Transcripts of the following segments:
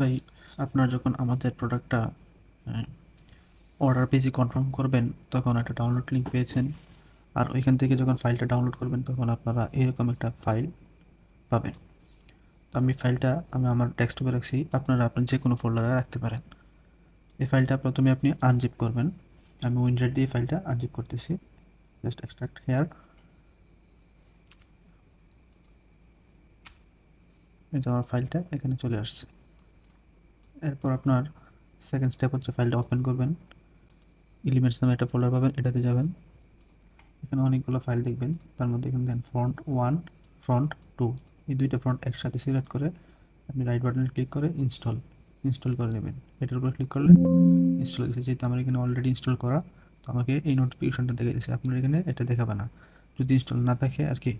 ভাই, আপনার যখন আমাদের প্রোডাক্টটা অর্ডার পেজে কনফার্ম করবেন, তখন একটা ডাউনলোড লিঙ্ক পেয়েছেন। আর ওইখান থেকে যখন ফাইলটা ডাউনলোড করবেন, তখন আপনারা এরকম একটা ফাইল পাবেন। তো আমি ফাইলটা আমি আমার ডেস্কটপে রাখছি। আপনারা আপনার যে কোনো ফোল্ডারে রাখতে পারেন। এই ফাইলটা প্রথমে আপনি আনজিপ করবেন। আমি উইন্ডার দিয়ে ফাইলটা আনজিপ করতেছি। জাস্ট এক্সট্রাক্ট হেয়ার এই যে আমার ফাইলটা এখানে চলে আসছে। এরপর আপনার সেকেন্ড স্টেপ হচ্ছে ফাইলটা ওপেন করবেন। এলিমেন্টস নামে একটা ফোল্ডার পাবেন, এটাতে যাবেন। এখানে অনেকগুলো ফাইল দেখবেন। তার মধ্যে এখানে দেন ফ্রন্ট ওয়ান ফ্রন্ট টু এই দুইটা ফ্রন্ট একসাথে সিলেক্ট করে আপনি রাইট বাটনে ক্লিক করে ইনস্টল ইনস্টল করে নেবেন। এটার উপর ক্লিক করলে ইনস্টল হয়েছে যেহেতু আমার এখানে অলরেডি ইনস্টল করা, তো আমাকে এই নোটিফিকেশনটা দেখে দিয়েছে। আপনার এখানে এটা দেখাবে না। যদি ইনস্টল না থাকে আর কি।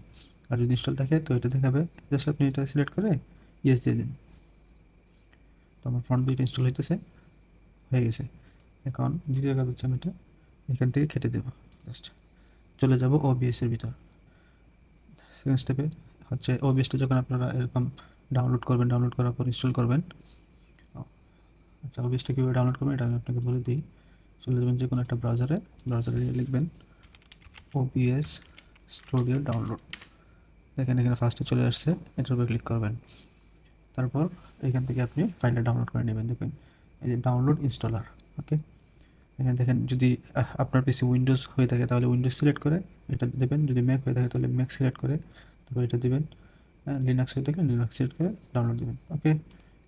আর যদি ইনস্টল থাকে, তো এটা দেখাবে। জাস্ট আপনি এটা সিলেক্ট করে ইয়েস দিয়ে দিন। তো আমার ফ্রন্ট দুইটা ইনস্টল হইতেছে। হয়ে গেছে। এখন দ্বিতীয় কাজ হচ্ছে আমি এটা এখান থেকে কেটে দেবো। জাস্ট চলে যাব ওবিএসের ভিতর। সেকেন্ড স্টেপে হচ্ছে ওবিএসটা যখন আপনারা এরকম ডাউনলোড করবেন ডাউনলোড করার পর ইনস্টল করবেন। আচ্ছা ওবিএসটা কীভাবে ডাউনলোড করবেন এটা আমি আপনাকে বলে দিই। চলে যাবেন যে কোনো একটা ব্রাউজারে ব্রাউজারে লিখবেন ওবিএস স্টুডিও ডাউনলোড দেখেন এখানে ফার্স্টে চলে আসছে। এটার উপরে ক্লিক করবেন। তারপর এখান থেকে আপনি ফাইলটা ডাউনলোড করে নেবেন। দেখবেন এই যে ডাউনলোড ইনস্টলার ওকে এখানে দেখেন, যদি আপনার পিসি উইন্ডোজ হয়ে থাকে, তাহলে উইন্ডোজ সিলেক্ট করে এটা দেবেন। যদি ম্যাক হয়ে থাকে, তাহলে ম্যাক সিলেক্ট করে তারপর এটা দেবেন। লিনাক্স হয়ে থাকলে লিনাক্স সিলেক্ট করে ডাউনলোড দেবেন ওকে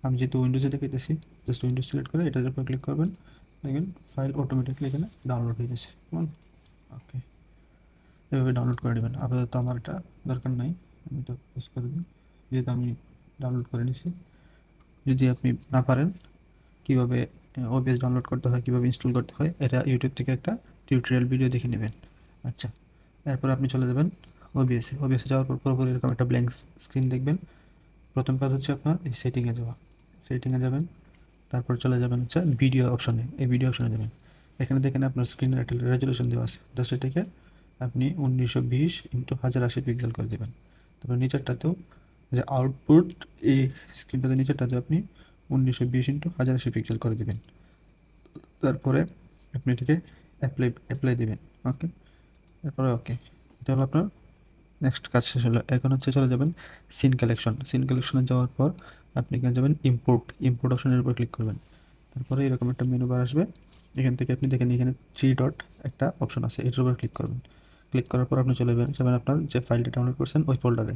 আমি যেহেতু উইন্ডোজে দেখেছি জাস্ট উইন্ডোজ সিলেক্ট করে এটার উপর ক্লিক করবেন। দেখবেন ফাইল অটোমেটিকলি এখানে ডাউনলোড হয়ে গেছে, কেমন? ওকে এভাবে ডাউনলোড করে নেবেন। আপাতত আমার এটা দরকার নাই, আমি এটা পোস্ট করে দিই। যেহেতু আমি ডাউনলোড করে নিছি যদি আপনি না পারেন, কীভাবে ওবিএস ডাউনলোড করতে হয়, কীভাবে ইনস্টল করতে হয়, এটা ইউটিউব থেকে একটা টিউটোরিয়াল ভিডিও দেখে নেবেন। আচ্ছা এরপর আপনি চলে যাবেন ওবিএসে ওবিএসে যাওয়ার পর পুরোপুরি এরকম একটা ব্ল্যাঙ্ক স্ক্রিন দেখবেন। প্রথম কাজ হচ্ছে আপনার এই সেটিংয়ে যাওয়া। সেটিংয়ে যাবেন, তারপর চলে যাবেন হচ্ছে ভিডিও অপশনে এই ভিডিও অপশনে যাবেন। এখানে দেখেন আপনার স্ক্রিনের একটা রেজলিউশন দেওয়া আছে। জাস্ট এটাকে আপনি উনিশশো বিশ ইন্টু হাজার আশি পিক্সেল করে দেবেন। তারপর নিচেরটাতেও যে আউটপুট এই স্ক্রিনটাতে নিচেরটাতে আপনি উনিশশো বিশ ইন্টু হাজার আশি পিক্সেল করে দেবেন। তারপরে আপনি এটাকে অ্যাপ্লাই অ্যাপ্লাই দেবেন ওকে তারপরে ওকে এটা হলো আপনার নেক্সট কাজ শেষ হলো। এখন হচ্ছে চলে যাবেন সিন কালেকশন সিন কালেকশনে যাওয়ার পর আপনি এখানে যাবেন ইম্পোর্ট ইম্পোর্ট অপশনের উপর ক্লিক করবেন। তারপরে এরকম একটা মেনু বার আসবে। এখান থেকে আপনি দেখেন এখানে থ্রি ডট একটা অপশন আছে, এটার উপর ক্লিক করবেন। ক্লিক করার পর আপনি চলে যাবেন যাবেন আপনার যে ফাইলটা ডাউনলোড করছেন ওই ফোল্ডারে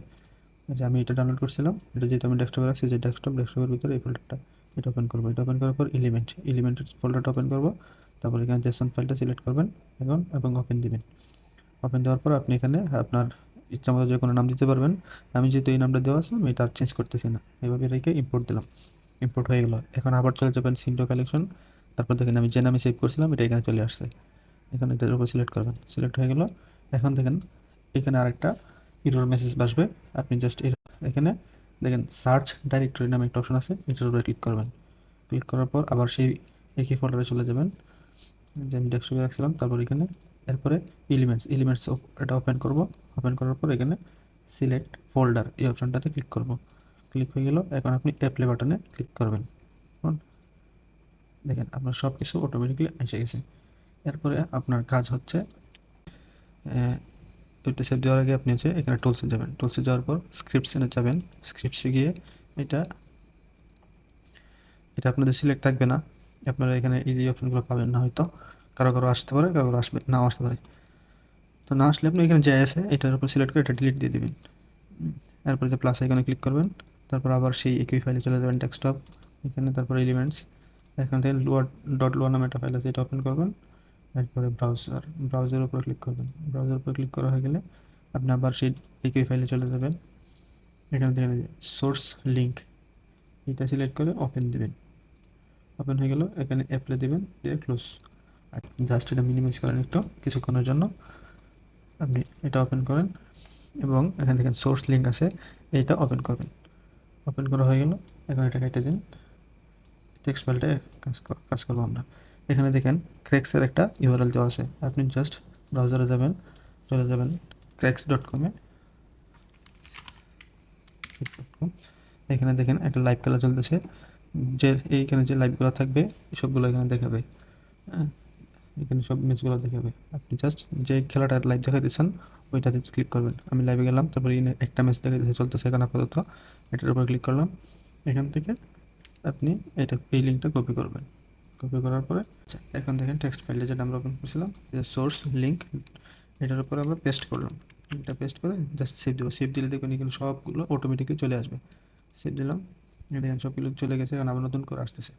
যে আমি এটা ডাউনলোড করছিলাম, এটা যেহেতু আমি ডেস্কটপে রাখছি, যে ডেস্কটপ ডেস্কটপের ভিতরে এই ফোল্ডারটা এটা ওপেন করব। এটা ওপেন করার পর এলিমেন্ট এলিমেন্টের ফোল্ডারটা ওপেন করব। তারপর এখানে জেসন ফাইলটা সিলেক্ট করবেন এখন এবং ওপেন দিবেন। ওপেন দেওয়ার পর আপনি এখানে আপনার ইচ্ছা মতো যে কোনো নাম দিতে পারবেন। আমি যেহেতু এই নামটা দেওয়া আছে, আমি এটা চেঞ্জ করতেছি না। এভাবে রেখে ইম্পোর্ট দিলাম। ইম্পোর্ট হয়ে গেলো। এখন আবার চলে যাবেন সিন্টো কালেকশন তারপর দেখেন আমি যে নামে সেভ করছিলাম, এটা এখানে চলে আসছে। এখানে এটার উপর সিলেক্ট করবেন। সিলেক্ট হয়ে গেল। এখন দেখেন, এখানে আরেকটা ইরোর মেসেজ আসবে। আপনি জাস্ট এখানে দেখেন সার্চ ডাইরেক্টরি নামে একটা অপশন আছে, এটার উপরে ক্লিক করবেন। ক্লিক করার পর আবার সেই একই ফোল্ডারে চলে যাবেন। যে আমি ডেস্কটপে রাখছিলাম, তারপর এখানে, এরপরে এলিমেন্টস এলিমেন্টস এটা ওপেন করব। ওপেন করার পর এখানে সিলেক্ট ফোল্ডার এই অপশনটাতে ক্লিক করব। ক্লিক হয়ে গেল, এখন আপনি অ্যাপ্লাই বাটনে ক্লিক করবেন? দেখেন, আপনার সব কিছু অটোমেটিকলি এসে গেছে। এরপরে আপনার কাজ হচ্ছে দুইটা সেভ দেওয়ার আগে আপনি হচ্ছে এখানে টুলসে যাবেন। টুলসে যাওয়ার পর স্ক্রিপ্টসে যাবেন। স্ক্রিপ্টসে গিয়ে এটা এটা আপনাদের সিলেক্ট থাকবে না। আপনারা এখানে এই যে অপশনগুলো পাবেন না হয়তো। কারও কারও আসতে পারে, কারও কারও আসবে, নাও আসতে পারে। তো না আসলে আপনি এখানে যাই আছে এটার উপর সিলেক্ট করে এটা ডিলিট দিয়ে দেবেন। এরপরে যে প্লাস এখানে ক্লিক করবেন। তারপর আবার সেই একই ফাইলে চলে যাবেন ডেস্কটপ এখানে তারপর এলিমেন্টস এখান থেকে লোয়ার ডট লোয়ার নামে একটা ফাইল আছে, এটা ওপেন করবেন। এরপরে ব্রাউজার ব্রাউজারের উপর ক্লিক করবেন। ব্রাউজার উপর ক্লিক করা হয়ে গেলে আপনি আবার সেই একই ফাইলে চলে যাবেন। এখানে দেখেন সোর্স লিঙ্ক এটা সিলেক্ট করে ওপেন দেবেন। ওপেন হয়ে গেল, এখানে অ্যাপ্লাই দেবেন, দিয়ে ক্লোজ জাস্ট এটা মিনিমাইজ করেন একটু কিছুক্ষণের জন্য। আপনি এটা ওপেন করেন এবং এখানে দেখেন সোর্স লিঙ্ক আছে এইটা ওপেন করবেন। ওপেন করা হয়ে গেল, এখন এটা কেটে দিন। টেক্সট ফাইলটা কাজ কাজ করব আমরা। এখানে দেখেন ক্র্যাক্সের একটা ইউআরএল দেওয়া আছে। আপনি জাস্ট ব্রাউজারে যাবেন, চলে যাবেন ক্র্যাক্স ডট কমে এখানে দেখেন একটা লাইভ খেলা চলতেছে। যে এইখানে যে লাইভগুলো থাকবে, সবগুলো এখানে দেখাবে। হ্যাঁ এখানে সব ম্যাচগুলো দেখাবে। আপনি জাস্ট যে খেলাটার লাইভ দেখা দিচ্ছেন ওইটাতে ক্লিক করবেন। আমি লাইভে গেলাম, তারপরে একটা ম্যাচ দেখা দিচ্ছে চলতেছে এখানে আপাতত। এটার উপর ক্লিক করলাম। এখান থেকে আপনি এটা এই লিঙ্কটা কপি করবেন। কপি করার পরে আচ্ছা। এখন দেখেন টেক্সট ফাইলে যেটা আমরা ওপেন করছিলাম যে সোর্স লিঙ্ক এটার উপরে আমরা পেস্ট করলাম। এটা পেস্ট করে জাস্ট সেভ দেবো। সেভ দিলে দেখবেন এখানে সবগুলো অটোমেটিকলি চলে আসবে। সেভ দিলাম। এই দেখেন সবগুলো চলে গেছে এখন আবার নতুন করে আসতেছে।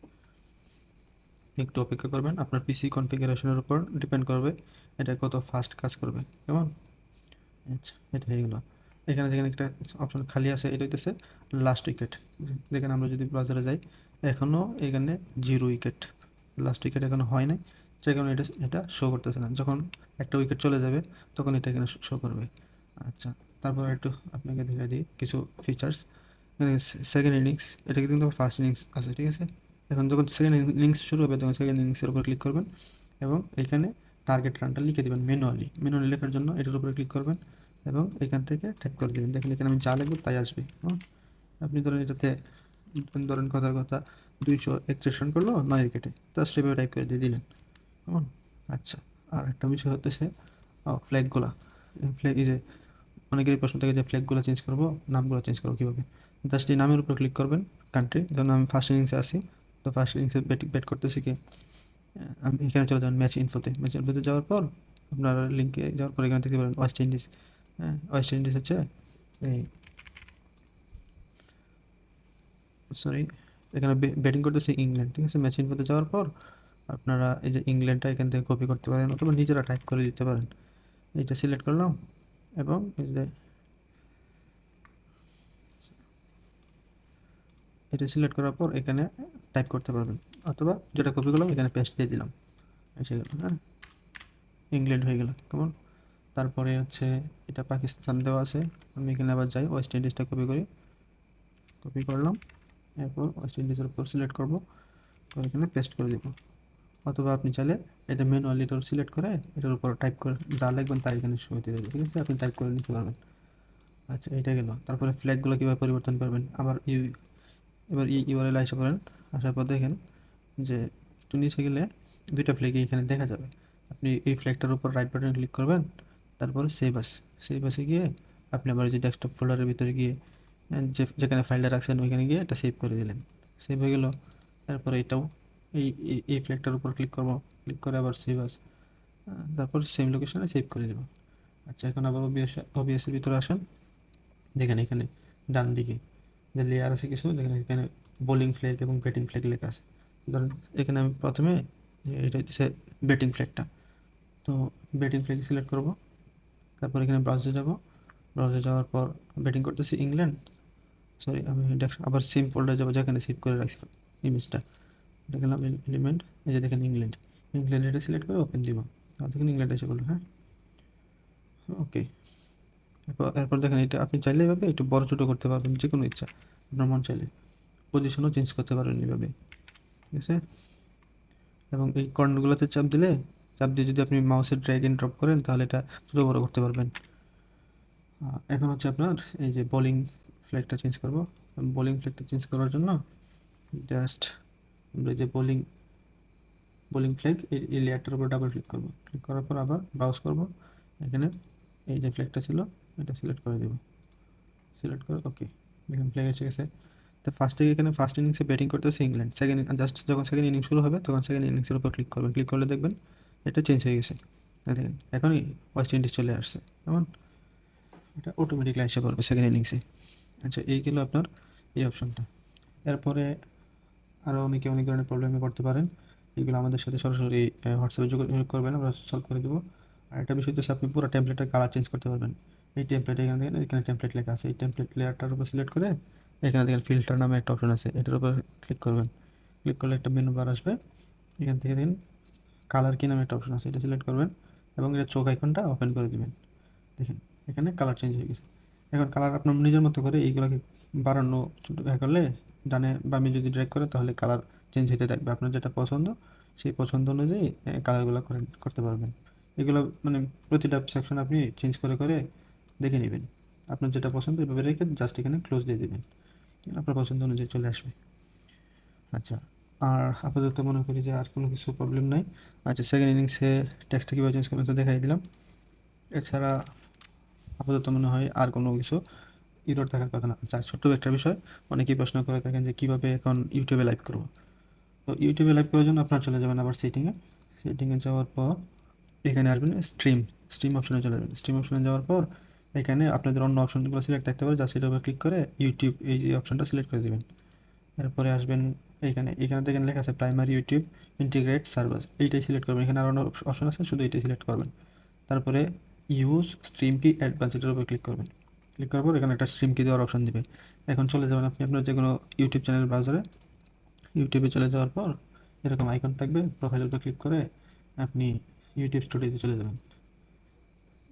একটু অপেক্ষা করবেন আপনার পিসি কনফিগারেশনের উপর ডিপেন্ড করবে এটা কত ফাস্ট কাজ করবে। কেমন? আচ্ছা এটা হয়ে গেলো। এখানে দেখেন একটা অপশন খালি আছে এটা হইতেছে লাস্ট উইকেট দেখেন আমরা যদি ব্রাউজারে যাই এখনও এখানে জিরো উইকেট লাস্ট উইকেট এখনও হয় নাই। যে কারণে এটা এটা শো করতেছে না। যখন একটা উইকেট চলে যাবে, তখন এটা এখানে শো করবে? আচ্ছা তারপর একটু আপনাকে দেখা দিই কিছু ফিচার্স সেকেন্ড ইনিংস এটা কিন্তু ফার্স্ট ইনিংস আছে, ঠিক আছে? এখন যখন সেকেন্ড ইনিংস শুরু হবে, তখন সেকেন্ড ইনিংসের উপর ক্লিক করবেন এবং এখানে টার্গেট রানটা লিখে দেবেন ম্যানুয়ালি ম্যানুয়ালি লেখার জন্য এটার উপরে ক্লিক করবেন এবং এখান থেকে টাইপ করে দেবেন। দেখেন এখানে আমি যা লিখব তাই আসবে। আপনি ধরেন এটাতে, ধরেন কথার কথা দুইশো একত্রিশ রান করল নয় উইকেটে। জাস্ট এভাবে টাইপ করে দিয়ে দিলেন। কেমন? আচ্ছা আর একটা বিষয় হতেছে ফ্ল্যাগগুলা ফ্ল্যাগ এই যে অনেকেরই প্রশ্ন থাকে যে ফ্ল্যাগগুলো চেঞ্জ করব, নামগুলো চেঞ্জ করব কীভাবে? জাস্ট এই নামের উপর ক্লিক করবেন কান্ট্রি যেমন আমি ফার্স্ট ইনিংসে আসি তো ফার্স্ট ইনিংসে ব্যাট ব্যাট করতেছি কি আমি এখানে চলে যাবেন ম্যাচ ইনফোতে ম্যাচ ইনফোতে যাওয়ার পর আপনার লিঙ্কে যাওয়ার পর এখানে দেখতে পারেন ওয়েস্ট ইন্ডিজ হ্যাঁ ওয়েস্ট ইন্ডিজ হচ্ছে এই সরি এখানে ব্যাটিং করতেছে ইংল্যান্ড ঠিক আছে? ম্যাচ ইনফোতে যাওয়ার পর আপনারা এই যে ইংল্যান্ডটা এখান থেকে কপি করতে পারেন অথবা নিজেরা টাইপ করে দিতে পারেন। এইটা সিলেক্ট করলাম এবং এটা সিলেক্ট করার পর এখানে টাইপ করতে পারবেন। অথবা যেটা কপি করলাম, এখানে পেস্ট দিয়ে দিলাম। এসে গেল হ্যাঁ? ইংল্যান্ড হয়ে গেল, কেমন? তারপরে হচ্ছে এটা পাকিস্তান দেওয়া আছে। আমি এখানে আবার যাই ওয়েস্ট ইন্ডিজটা কপি করি। কপি করলাম। এরপর ওয়েস্ট ইন্ডিজের উপর সিলেক্ট করব। তো এখানে পেস্ট করে দেবো। অথবা আপনি চাইলে এটা ম্যানুয়ালি এটা সিলেক্ট করে এটার উপর টাইপ করে যা লাগবেন তাই এখানে হতে দেবে। ঠিক আছে? আপনি টাইপ করে নিতে পারবেন। আচ্ছা এটা গেল। তারপরে ফ্ল্যাগগুলো কীভাবে পরিবর্তন করবেন? আবার ইউ এবার ই ইউআরএল আসা পড়েন। আসার পর দেখেন যে একটু নিচে গেলে দুইটা ফ্ল্যাগই এখানে দেখা যাবে। আপনি এই ফ্ল্যাগটার উপর রাইট বাটন ক্লিক করবেন, তারপরে সেভ আস সেভ আসে গিয়ে আপনি আবার যে ডেস্কটপ ফোল্ডারের ভিতরে গিয়ে যে যেখানে ফাইলটা রাখছেন, ওইখানে গিয়ে এটা সেভ করে দিলেন। সেভ হয়ে গেল। তারপরে এটাও এই, এই- ফ্ল্যাগটার উপর ক্লিক করব। ক্লিক করে আবার সেভ আস। তারপর সেম লোকেশনে সেভ করে দেবো আচ্ছা এখন আবার ওবিএস ওবিএসের ভিতরে আসেন। দেখেন এখানে, ডান দিকে যে লেয়ার আছে কিছু, দেখেন এখানে বোলিং ফ্ল্যাগ এবং ব্যাটিং ফ্ল্যাগ লেখা আছে। ধরেন এখানে আমি প্রথমে, এটা হচ্ছে ব্যাটিং ফ্ল্যাগটা তো ব্যাটিং ফ্ল্যাগ সিলেক্ট করব। তারপর এখানে ব্রাউজে যাব। ব্রাউজে যাওয়ার পর ব্যাটিং করতেছি ইংল্যান্ড সরি আমি আবার সেম ফোল্ডারে যাব যেখানে সেভ করে রাখছি ইমেজটা এটা গেলাম এলিমেন্ট এই যে দেখেন ইংল্যান্ড ইংল্যান্ড এটা সিলেক্ট করে ওপেন দিব। তাহলে দেখেন ইংল্যান্ড এসে করল হ্যাঁ? ওকে এরপর এরপর দেখেন এটা আপনি চাইলে এভাবে একটু বড় ছোটো করতে পারবেন যে কোনো ইচ্ছা। আপনার মন চাইলে। পজিশনও চেঞ্জ করতে পারবেন এভাবে। ঠিক আছে? এবং এই কর্নারগুলোতে চাপ দিলে, চাপ দিয়ে যদি আপনি মাউসের ড্র্যাগ এন্ড ড্রপ করেন, তাহলে এটা ছোটো বড় করতে পারবেন। এখন হচ্ছে আপনার এই যে বোলিং ফ্ল্যাগটা চেঞ্জ করব। বোলিং ফ্ল্যাগটা চেঞ্জ করার জন্য জাস্ট আমরা যে বোলিং বোলিং ফ্ল্যাগ এই লেয়ারটার উপর ডাবল ক্লিক করব। ক্লিক করার পর আবার ব্রাউজ করব। এখানে এই যে ফ্ল্যাগটা ছিল, এটা সিলেক্ট করে দেব। সিলেক্ট করে ওকে দেখুন ফ্ল্যাগ এসে গেছে। তো ফার্স্টে এখানে ফার্স্ট ইনিংসে ব্যাটিং করতেছে ইংল্যান্ড সেকেন্ড জাস্ট যখন সেকেন্ড ইনিংস শুরু হবে, তখন সেকেন্ড ইনিংসের উপর ক্লিক করবেন। ক্লিক করলে দেখবেন এটা চেঞ্জ হয়ে গেছে। দেখেন, এখনই ওয়েস্ট ইন্ডিজ চলে আসছে। কেমন এটা অটোমেটিকলি এসে পড়বে সেকেন্ড ইনিংসে আচ্ছা এই গেল আপনার এই অপশনটা এরপরে আরও অনেকে অনেক ধরনের প্রবলেমে করতে পারেন। এগুলো আমাদের সাথে সরাসরি হোয়াটসঅ্যাপে যোগাযোগ করবেন, আমরা সলভ করে দেবো। আর একটা বিষয় হচ্ছে আপনি পুরো টেমপ্লেটের কালার চেঞ্জ করতে পারবেন। এই টেমপ্লেট এখানে দেখেন এখানে টেমপ্লেট লেখা আছে। এই টেমপ্লেট লেয়ারটার উপর সিলেক্ট করে এখানে দেখেন ফিল্টার নামে একটা অপশন আছে। এটার উপর ক্লিক করবেন। ক্লিক করলে একটা মেনু বার আসবে। এখান থেকে দেখেন কালার কি নামে একটা অপশন আছে। এটা সিলেক্ট করবেন এবং এটা চোখ আইকনটা ওপেন করে দেবেন। দেখেন, এখানে কালার চেঞ্জ হয়ে গেছে। এখন কালার আপনার নিজের মতো করে এইগুলোকে বাড়ানো করলে ডানে বামে যদি ড্র্যাগ করে তাহলে কালার চেঞ্জ হতে থাকবে। আপনার যেটা পছন্দ, সেই পছন্দ অনুযায়ী কালারগুলো করেন, করতে পারবেন। এগুলো মানে প্রতিটা সেকশন আপনি চেঞ্জ করে করে দেখে নেবেন। আপনার যেটা পছন্দ এভাবে রেখে জাস্ট এখানে ক্লোজ দিয়ে দেবেন। আপনার পছন্দ অনুযায়ী চলে আসবে। আচ্ছা আর আপাতত মনে করি যে আর কোনো কিছু প্রবলেম নাই। আচ্ছা সেকেন্ড ইনিংসে টেক্সটটা কীভাবে চেঞ্জ করবেন তো দেখাই দিলাম। এছাড়া আপাতত মনে হয় আর কোনো কিছু ইরোর থাকার কথা না। আচ্ছা ছোট্ট একটা বিষয়, অনেকেই প্রশ্ন করে থাকেন যে কীভাবে এখন ইউটিউবে লাইভ করব। তো ইউটিউবে লাইভ করার জন্য আপনারা চলে যাবেন আবার সেটিংয়ে সেটিংয়ে যাওয়ার পর এখানে আসবেন স্ট্রিম স্ট্রিম অপশনে চলে যাবেন। স্ট্রিম অপশনে যাওয়ার পর এখানে আপনাদের অন্য অপশনগুলো সিলেক্ট থাকতে পারে যা সেটার উপর ক্লিক করে ইউটিউব এই যে অপশনটা সিলেক্ট করে দেবেন। এরপরে আসবেন এইখানে এখানে দেখেন লেখা আছে প্রাইমারি ইউটিউব ইন্টিগ্রেট সার্ভার এইটাই সিলেক্ট করবেন। এখানে আরও অপশন আছে, শুধু এইটাই সিলেক্ট করবেন। তারপরে ইউজ স্ট্রিম কি অ্যাডভান্স এটার উপর ক্লিক করবেন। ক্লিক করার পর এখানে একটা স্ট্রিম কি দেওয়ার অপশন দিবে। এখন চলে যাবেন আপনি আপনার যে কোনো ইউটিউব চ্যানেল ব্রাউজারে ইউটিউবে চলে যাওয়ার পর এরকম আইকন থাকবে প্রোফাইলের উপর ক্লিক করে আপনি ইউটিউব স্টুডিওতে চলে যাবেন।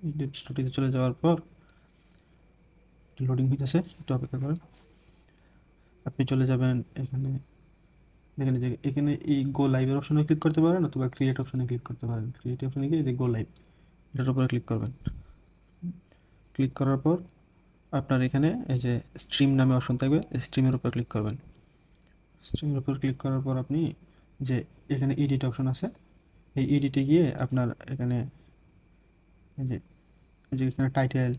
ইউটিউব স্টুডিওতে চলে যাওয়ার পর লোডিং হইতেছে একটু অপেক্ষা করেন। আপনি চলে যাবেন এখানে যে এখানে এই গো লাইভের অপশনে ক্লিক করতে পারেন অথবা ক্রিয়েট অপশনে ক্লিক করতে পারেন। ক্রিয়েট অপশনে গিয়ে গো লাইভ এটার উপরে ক্লিক করবেন। ক্লিক করার পর আপনার এখানে এই যে স্ট্রিম নামে অপশন থাকবে স্ট্রিমের উপর ক্লিক করবেন। স্ট্রিমের উপর ক্লিক করার পর আপনি যে এখানে এডিট অপশন আছে, এই এডিটে গিয়ে আপনার এখানে এই যে এখানে টাইটেল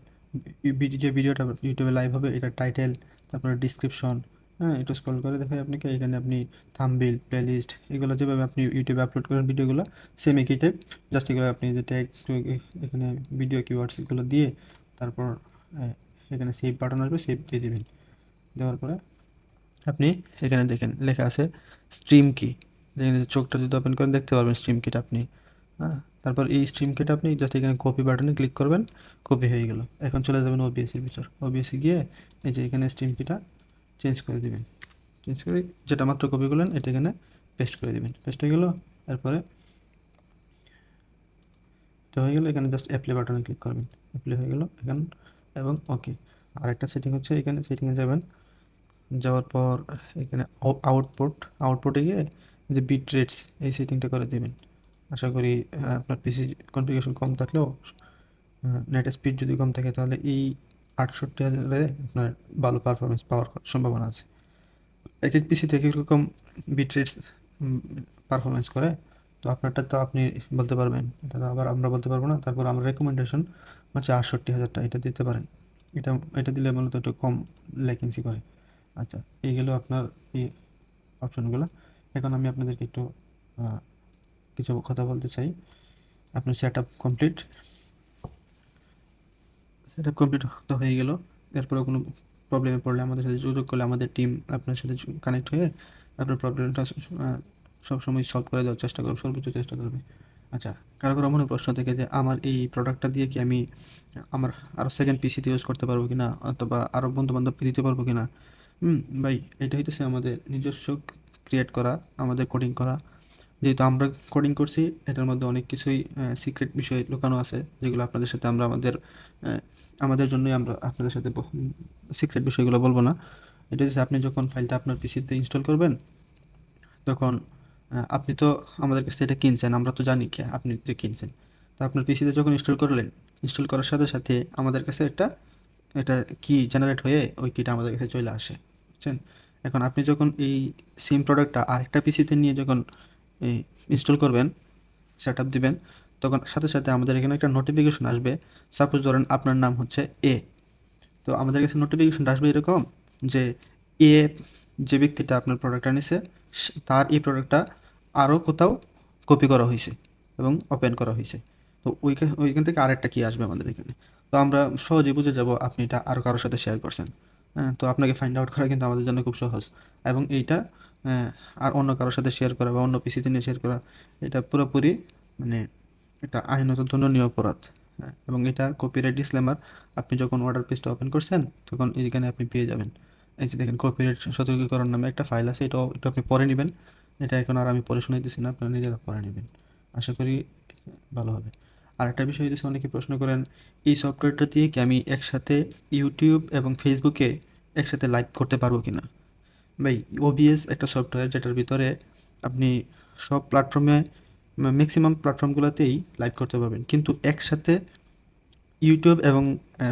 যে ভিডিওটা ইউটিউবে লাইভ হবে, এটা টাইটেল তারপরে ডিসক্রিপশন হ্যাঁ একটু স্ক্রল করে দেখাই আপনাকে এখানে আপনি থাম্বিল প্লেলিস্ট এগুলো যেভাবে আপনি ইউটিউবে আপলোড করেন ভিডিওগুলো সেম একই টাইপ জাস্ট এগুলো আপনি যে ট্যাগ এখানে ভিডিও কিওয়ার্ডস এগুলো দিয়ে তারপর এখানে সেভ বাটন আসবে সেভ দিয়ে দেবেন। দেওয়ার পরে আপনি এখানে দেখেন, লেখা আছে স্ট্রিম কি যেখানে চোখটা যদি ওপেন করেন, দেখতে পারবেন স্ট্রিম কিটা আপনি। হ্যাঁ তারপর এই স্ট্রিম কিটা আপনি জাস্ট এখানে কপি বাটনে ক্লিক করবেন কপি হয়ে গেল। এখন চলে যাবেন ওবিএসের ভিতর। ওবিএসে গিয়ে এই যে এখানে স্ট্রিম কিটা চেঞ্জ করে দিবেন। চেঞ্জ করে যেটা মাত্র কপি করলেন, এটা এখানে পেস্ট করে দিবেন। পেস্ট হয়ে গেল, এরপরে এটা হয়ে গেল, এখানে জাস্ট অ্যাপ্লাই বাটনে ক্লিক করবেন। অ্যাপ্লাই হয়ে গেল, এখন এবং ওকে আর একটা সেটিং হচ্ছে, এখানে সেটিংয়ে যাবেন। যাওয়ার পর এখানে আউটপুট আউটপুটে গিয়ে যে বিট রেটস এই সেটিংটা করে দেবেন। আশা করি আপনার পিসি কনফিগারেশন কম থাকলেও নেট স্পিড যদি কম থাকে, তাহলে এই আটষট্টি হাজারে আপনার ভালো পারফরমেন্স পাওয়ার সম্ভাবনা আছে। এক এক পিসি থেকে এরকম বিট রেটস পারফরমেন্স করে। তো আপনারটা তো আপনি বলতে পারবেন, এটা আবার আমরা বলতে পারব না। তারপর আমার রেকমেন্ডেশন হচ্ছে আটষট্টি হাজারটা এটা দিতে পারেন। এটা এটা দিলে মূলত একটু কম ল্যাকিংসি করে। আচ্ছা এই গেল আপনার এই অপশনগুলো এখন আমি আপনাদেরকে একটু কিছু কথা বলতে চাই। আপনার set up complete up complete তো হয়ে গেল। এরপরে কোনো প্রবলেমে পড়লে আমাদের সাথে যোগাযোগ করলে আমাদের টিম আপনার সাথে কানেক্ট হয়ে আপনার প্রবলেমটা সবসময় সলভ করে দেওয়ার চেষ্টা করবে, সর্বোচ্চ চেষ্টা করবে। আচ্ছা কারও কারও মনে প্রশ্ন থেকে যে, আমার এই প্রোডাক্টটা দিয়ে কি আমি আমার আরও সেকেন্ড পিসিতে ইউজ করতে পারব কি না অথবা আরও বন্ধু বান্ধবকে দিতে পারব কি না হুম, ভাই এটা হইতেছে আমাদের নিজস্ব ক্রিয়েট করা, আমাদের কোডিং করা। যেহেতু আমরা কোডিং করছি, এটার মধ্যে অনেক কিছুই সিক্রেট বিষয় লুকানো আছে, যেগুলো আপনাদের সাথে আমরা আমাদের আমাদের জন্যই আমরা আপনাদের সাথে সিক্রেট বিষয়গুলো বলব না। এটা হচ্ছে আপনি যখন ফাইলটা আপনার পিসিতে ইনস্টল করবেন, তখন আপনি তো আমাদের কাছে এটা কিনছেন, আমরা তো জানি কি আপনি যে কিনছেন। তো আপনার পিসিতে যখন ইনস্টল করলেন ইনস্টল করার সাথে সাথে আমাদের কাছে একটা এটা কি জেনারেট হয়ে ওই কিটা আমাদের কাছে চলে আসে, বুঝছেন? এখন আপনি যখন এই সিম প্রোডাক্টটা আরেকটা পিসিতে নিয়ে যখন এই ইনস্টল করবেন সেট আপ দিবেন, তখন সাথে সাথে আমাদের এখানে একটা নোটিফিকেশন আসবে। সাপোজ ধরেন আপনার নাম হচ্ছে এ তো আমাদের কাছে নোটিফিকেশনটা আসবে এরকম যে এ যে ব্যক্তিটা আপনার প্রোডাক্টটা নিছে তার এই প্রোডাক্টটা আরও কোথাও কপি করা হয়েছে এবং ওপেন করা হয়েছে তো ওইখান ওইখান থেকে আরেকটা কী আসবে আমাদের এখানে। তো আমরা সহজেই বুঝে যাব আপনি এটা আরও কারোর সাথে শেয়ার করছেন। হ্যাঁ তো আপনাকে ফাইন্ড আউট করা কিন্তু আমাদের জন্য খুব সহজ। এবং এইটা আর অন্য কারোর সাথে শেয়ার করা বা অন্য পিসিতে নিয়ে শেয়ার করা এটা পুরোপুরি মানে এটা আইনত দণ্ডনীয় অপরাধ। হ্যাঁ, এবং এটা কপিরাইট ডিসক্লেমার আপনি যখন অর্ডার পেজটা ওপেন করছেন তখন এইখানে আপনি পেয়ে যাবেন। এই যে দেখেন কপিরাইট সতর্কীকরণ নামে একটা ফাইল আছে এটাও একটু আপনি পরে নেবেন। এটা এখন আর আমি পরে শোনাইতেছি না আপনারা নিজেরা পরে নেবেন। আশা করি ভালো হবে। আর একটা বিষয় হচ্ছে অনেকে প্রশ্ন করেন এই সফটওয়্যারটা দিয়ে কি আমি একসাথে ইউটিউব এবং ফেসবুকে একসাথে লাইভ করতে পারব কি না ভাই ওবিএস একটা সফটওয়্যার যেটার ভিতরে আপনি সব প্ল্যাটফর্মে ম্যাক্সিমাম প্ল্যাটফর্মগুলোতেই লাইভ করতে পারবেন। কিন্তু একসাথে ইউটিউব এবং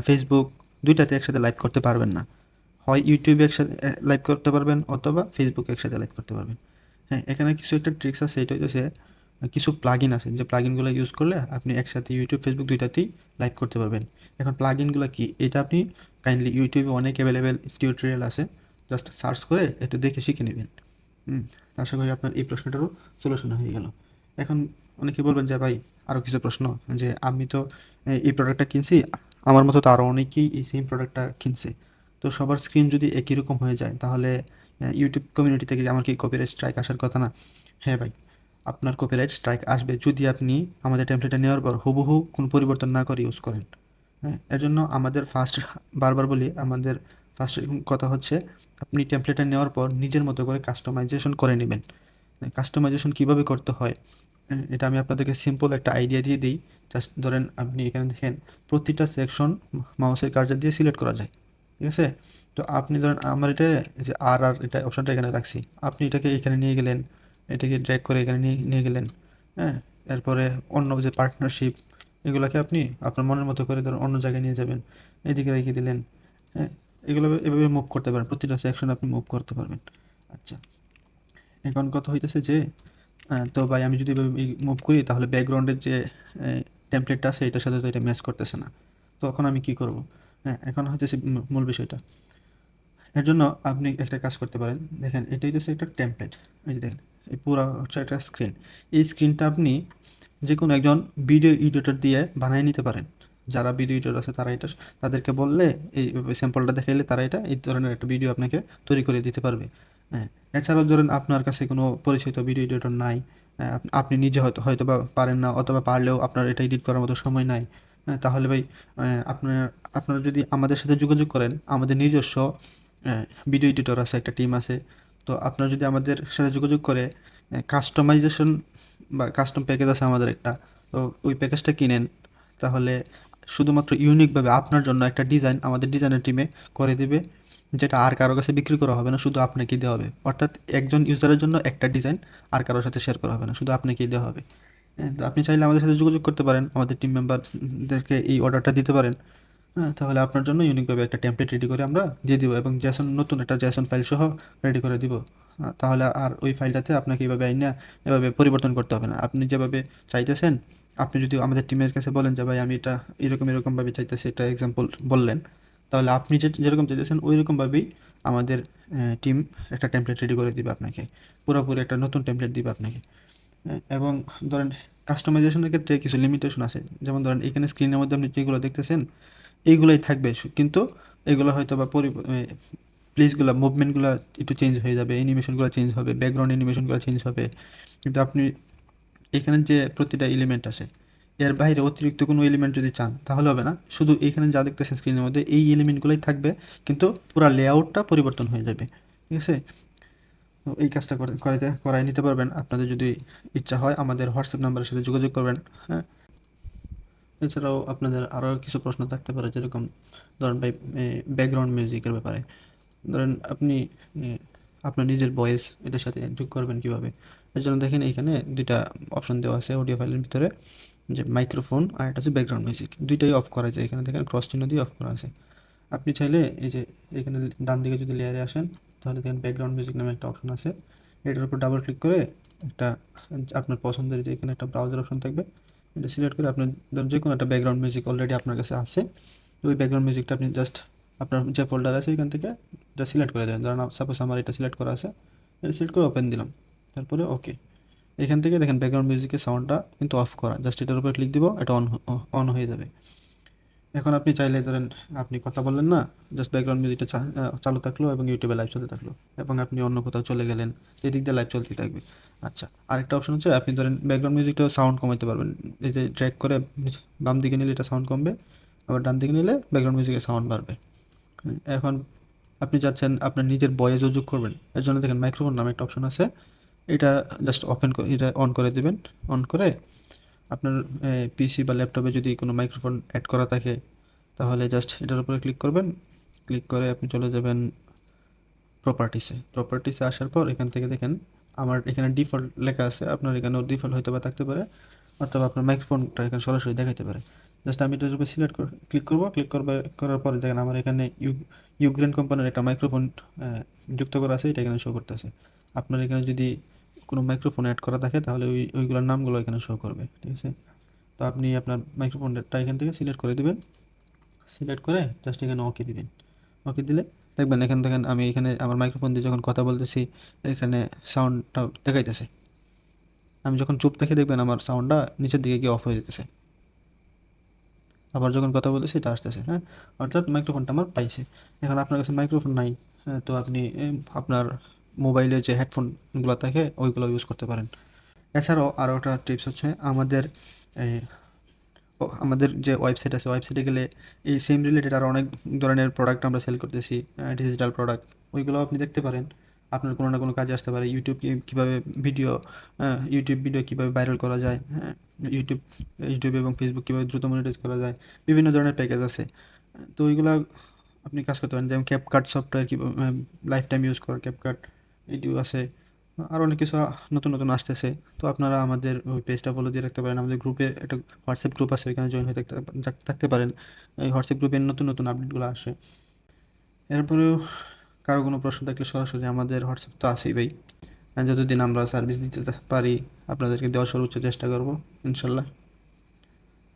ফেসবুক দুইটাতে একসাথে লাইভ করতে পারবেন না। হয় ইউটিউবে একসাথে লাইভ করতে পারবেন অথবা ফেসবুকে একসাথে লাইভ করতে পারবেন। হ্যাঁ এখানে কিছু একটা ট্রিক্স আছে, এটা হচ্ছে কিছু প্লাগইন আছে। যে প্লাগইনগুলো ইউজ করলে আপনি একসাথে ইউটিউব ফেসবুক দুইটাতেই লাইভ করতে পারবেন। এখন প্লাগইনগুলো কি? এটা আপনি কাইন্ডলি ইউটিউবে অনেক অ্যাভেলেবেল টিউটোরিয়াল আছে। জাস্ট সার্চ করে একটু দেখে শিখে নেবেন। হুম, আশা করি আপনার এই প্রশ্নটারও সলিউশন হয়ে গেল। এখন অনেকে বলবেন যে, ভাই আরও কিছু প্রশ্ন যে, আমি তো এই প্রোডাক্টটা কিনছি, আমার মতো তো আরও অনেকেই এই সেম প্রোডাক্টটা কিনছে। তো সবার স্ক্রিন যদি একই রকম হয়ে যায়, তাহলে ইউটিউব কমিউনিটি থেকে আমার কি কপিরাইট স্ট্রাইক আসার কথা না? হ্যাঁ ভাই, আপনার কপিরাইট স্ট্রাইক আসবে যদি আপনি আমাদের টেমপ্লেটটা নেওয়ার পর হুবহু কোনো পরিবর্তন না করে ইউজ করেন। হ্যাঁ এর জন্য আমাদের ফার্স্ট বারবার বলি, আমাদের ফার্স্ট কথা হচ্ছে আপনি টেমপ্লেটটা নেওয়ার পর নিজের মতো করে কাস্টমাইজেশন করে নেবেন। কাস্টমাইজেশন কীভাবে করতে হয় হ্যাঁ, এটা আমি আপনাদেরকে সিম্পল একটা আইডিয়া দিয়ে দিই। জাস্ট ধরেন আপনি এখানে দেখেন প্রতিটা সেকশন মাউসের কার্জার দিয়ে সিলেক্ট করা যায়। ঠিক আছে? তো আপনি ধরেন আমার এটা যে আর আর এটা অপশনটা এখানে রাখছি। আপনি এটাকে এখানে নিয়ে গেলেন এটাকে ড্র্যাগ করে এখানে নিয়ে নিয়ে গেলেন হ্যাঁ? এরপরে অন্য যে পার্টনারশিপ এগুলোকে আপনি আপনার মনের মতো করে ধরুন অন্য জায়গায় নিয়ে যাবেন। এদিকে রেখে দিলেন হ্যাঁ? এগুলো এভাবে মুভ করতে পারেন। প্রতিটা সেকশন আপনি মুভ করতে পারবেন। আচ্ছা। এখন কথা হইতেছে যে তো ভাই আমি যদি এভাবে মুভ করি, তাহলে ব্যাকগ্রাউন্ডের যে টেমপ্লেটটা আছে, এটার সাথে তো এটা ম্যাচ করতেছে না। তখন আমি কি করব? হ্যাঁ এখন হইতেছে মূল বিষয়টা। এর জন্য আপনি একটা কাজ করতে পারেন। দেখেন, এটা হইতেছে একটা টেমপ্লেট এই যে দেখেন, এই পুরো হচ্ছে একটা স্ক্রিন এই স্ক্রিনটা আপনি যে কোনো একজন ভিডিও এডিটর দিয়ে বানিয়ে নিতে পারেন। যারা ভিডিও এডিটর আছে তারা এটা তাদেরকে বললে এই স্যাম্পলটা দেখাইলে তারা এটা এই ধরনের একটা ভিডিও আপনাকে তৈরি করে দিতে পারবে। হ্যাঁ এছাড়াও ধরেন আপনার কাছে কোনো পরিচিত ভিডিও এডিটর নাই হ্যাঁ, আপনি নিজে হয়তো হয়তো বা পারেন না অথবা পারলেও আপনার এটা এডিট করার মতো সময় নাই। হ্যাঁ, তাহলে ভাই আপনার আপনারা যদি আমাদের সাথে যোগাযোগ করেন আমাদের নিজস্ব ভিডিও এডিটর আছে একটা টিম আছে তো আপনারা যদি আমাদের সাথে যোগাযোগ করে কাস্টমাইজেশন বা কাস্টম প্যাকেজ আছে আমাদের একটা তো ওই প্যাকেজটা কিনেন তাহলে শুধুমাত্র ইউনিকভাবে আপনার জন্য একটা ডিজাইন আমাদের ডিজাইনের টিমে করে দেবে যেটা আর কারও কাছে বিক্রি করা হবে না শুধু আপনাকে দেওয়া হবে। অর্থাৎ একজন ইউজারের জন্য একটা ডিজাইন আর কারোর সাথে শেয়ার করা হবে না শুধু আপনাকেই দেওয়া হবে। হ্যাঁ, তো আপনি চাইলে আমাদের সাথে যোগাযোগ করতে পারেন আমাদের টিম মেম্বারদেরকে এই অর্ডারটা দিতে পারেন। হ্যাঁ তাহলে আপনার জন্য ইউনিকভাবে একটা টেমপ্লেট রেডি করে আমরা দিয়ে দিব এবং জ্যাসন নতুন একটা জ্যাসন ফাইল সহ রেডি করে দিব। তাহলে আর ওই ফাইলটাতে আপনাকে এইভাবে আইনা এভাবে পরিবর্তন করতে হবে না। আপনি যেভাবে চাইতেছেন আপনি যদি আমাদের টিমের কাছে বলেন যে, ভাই, আমি এটা এরকম, এরকমভাবে চাইতেছি, এটা এক্সাম্পল বললেন, তাহলে আপনি যে, যেরকম চাইতেছেন ওই রকমভাবেই আমাদের টিম একটা টেমপ্লেট রেডি করে দিবে আপনাকে। পুরোপুরি একটা নতুন টেমপ্লেট দিবে আপনাকে। এবং ধরেন কাস্টমাইজেশনের ক্ষেত্রে কিছু লিমিটেশন আছে। যেমন ধরেন এখানে স্ক্রিনের মধ্যে আপনি যেগুলো দেখতেছেন, এইগুলোই থাকবে। কিন্তু এগুলো হয়তো বা পরি প্লেসগুলো মুভমেন্টগুলো একটু চেঞ্জ হয়ে যাবে অ্যানিমেশনগুলো চেঞ্জ হবে ব্যাকগ্রাউন্ড অ্যানিমেশনগুলো চেঞ্জ হবে। কিন্তু আপনি এখানে যে প্রতিটা এলিমেন্ট আছে, এর বাইরে অতিরিক্ত কোনো এলিমেন্ট যদি চান, তাহলে হবে না। শুধু এখানে যা দেখতেছেন স্ক্রিনের মধ্যে, এই এলিমেন্টগুলোই থাকবে, কিন্তু পুরো লেআউটটা পরিবর্তন হয়ে যাবে। ঠিক আছে? এই কাজটা করে, করাইতে, করাই নিতে পারবেন। আপনাদের যদি ইচ্ছা হয়, আমাদের হোয়াটসঅ্যাপ নাম্বারের সাথে যোগাযোগ করবেন হ্যাঁ? এছাড়াও আপনাদের আরও কিছু প্রশ্ন থাকতে পারে, যেরকম ধরেন ভাই ব্যাকগ্রাউন্ড মিউজিকের ব্যাপারে। ধরেন আপনি আপনার নিজের ভয়েস এটার সাথে যোগ করবেন কীভাবে? এর জন্য দেখেন এখানে দুইটা অপশন দেওয়া আছে অডিও ফাইলের ভিতরে, যে মাইক্রোফোন আর একটা হচ্ছে ব্যাকগ্রাউন্ড মিউজিক দুইটাই অফ করা যায় এখানে। দেখেন ক্রস চিহ্ন দিয়ে অফ করা আছে। আপনি চাইলে এই যে এখানে ডান দিকে যদি লেয়ারে আসেন, তাহলে দেখেন ব্যাকগ্রাউন্ড মিউজিক নামে একটা অপশন আছে। এটার উপর ডাবল ক্লিক করে একটা, আপনার পছন্দের যে এখানে একটা ব্রাউজার অপশন থাকবে, এটা সিলেক্ট করে আপনার যে কোনো একটা ব্যাকগ্রাউন্ড মিউজিক অলরেডি আপনার কাছে আছে। ওই ব্যাকগ্রাউন্ড মিউজিকটা আপনি জাস্ট আপনার যে ফোল্ডার আছে এখান থেকে, এটা সিলেক্ট করে দেবেন ধরুন সাপোজ আমার এটা সিলেক্ট করা আছে, এটা সিলেক্ট করে ওপেন দিলাম। তারপরে ওকে এখান থেকে দেখেন ব্যাকগ্রাউন্ড মিউজিকের সাউন্ডটা কিন্তু অফ করা। জাস্ট এটার উপরে ক্লিক দিব, এটা অন অন হয়ে যাবে। এখন আপনি চাইলে ধরেন আপনি কথা বললেন না জাস্ট ব্যাকগ্রাউন্ড মিউজিকটা চালু থাকল এবং ইউটিউবে লাইভ চলতে থাকল এবং আপনি অন্য কোথাও চলে গেলেন এদিক দিয়ে লাইভ চলতে থাকবে। আচ্ছা আরেকটা অপশন হচ্ছে আপনি ধরেন ব্যাকগ্রাউন্ড মিউজিকটা সাউন্ড কমাতে পারবেন। এই যে ট্র্যাক করে বাম দিকে নিলে এটা সাউন্ড কমবে, আবার ডান দিকে নিলে ব্যাকগ্রাউন্ড মিউজিকের সাউন্ড বাড়বে। এখন আপনি চাচ্ছেন আপনার নিজের ভয়েসও যোগ করবেন। এর জন্য দেখেন মাইক্রোফোন নামে একটা অপশন আছে। এটা জাস্ট ওপেন করে এটা অন করে দিবেন। অন করে আপনার পিসি বা ল্যাপটপে যদি কোনো মাইক্রোফোন অ্যাড করা থাকে, তাহলে জাস্ট এটার উপরে ক্লিক করবেন। ক্লিক করে আপনি চলে যাবেন প্রপার্টিসে প্রপার্টিসে আসার পর এখান থেকে দেখেন, আমার এখানে ডিফল্ট লেখা আছে। আপনার এখানেও ডিফল্ট হয়তো বা থাকতে পারে, অথবা আপনার মাইক্রোফোনটা এখানে সরাসরি দেখাইতে পারে। জাস্ট আমি এটার উপর সিলেক্ট ক্লিক করব। ক্লিক করবে করার পরে দেখেন আমার এখানে ইউ ইউগ্রেন কোম্পানির একটা মাইক্রোফোন যুক্ত করা আছে। এটা এখানে শো করতেছে। আপনার এখানে যদি কোনো মাইক্রোফোন অ্যাড করা থাকে তাহলে ওই ওইগুলোর নামগুলো এখানে শো করবে ঠিক আছে? তো আপনি আপনার মাইক্রোফোনটা এখান থেকে সিলেক্ট করে দেবেন। সিলেক্ট করে জাস্ট এখানে ওকে দিবেন। ওকে দিলে দেখবেন এখান থেকে আমি এখানে আমার মাইক্রোফোন দিয়ে যখন কথা বলতেছি এখানে সাউন্ডটা দেখাইতেছে। আমি যখন চুপ দেখে দেখবেন আমার সাউন্ডটা নিচের দিকে গিয়ে অফ হয়ে যেতেছে। আবার যখন কথা বলতেছি এটা আসতেছে হ্যাঁ? অর্থাৎ মাইক্রোফোনটা আমার পাইছে। এখন আপনার কাছে মাইক্রোফোন নাই হ্যাঁ, তো আপনি আপনার মোবাইলের যে হেডফোনগুলো থাকে, ওইগুলো ইউজ করতে পারেন। এছাড়াও আরও একটা টিপস হচ্ছে, আমাদের আমাদের যে ওয়েবসাইট আছে ওয়েবসাইটে গেলে এই সেম রিলেটেড আরও অনেক ধরনের প্রোডাক্ট আমরা সেল করতেছি ডিজিটাল প্রোডাক্ট ওইগুলো আপনি দেখতে পারেন। আপনার কোনো না কোনো কাজে আসতে পারে ইউটিউব কি- কীভাবে ভিডিও ইউটিউব ভিডিও কীভাবে ভাইরাল করা যায় হ্যাঁ ইউটিউব ইউটিউব এবং ফেসবুক কীভাবে দ্রুত মনিটাইজ করা যায়, বিভিন্ন ধরনের প্যাকেজ আছে। তো ওইগুলো আপনি কাজ করতে পারেন, যেমন ক্যাপকাট সফটওয়্যার কীভাবে লাইফ টাইম ইউজ করা ক্যাপকাট এটিও আছে আরও অনেক কিছু নতুন নতুন আসতেছে। তো আপনারা আমাদের ওই পেজটা ফলো দিয়ে রাখতে পারেন। আমাদের গ্রুপে একটা হোয়াটসঅ্যাপ গ্রুপ আছে, ওইখানে জয়েন হয়ে থাকতে থাকতে পারেন। এই হোয়াটসঅ্যাপ গ্রুপে নতুন নতুন আপডেটগুলো আসে। এরপরেও কারও কোনো প্রশ্ন থাকলে সরাসরি আমাদের হোয়াটসঅ্যাপ তো আছেই ভাই। যতদিন আমরা সার্ভিস দিতে পারি, আপনাদেরকে দেওয়ার সর্বোচ্চ চেষ্টা করব, ইনশাল্লাহ।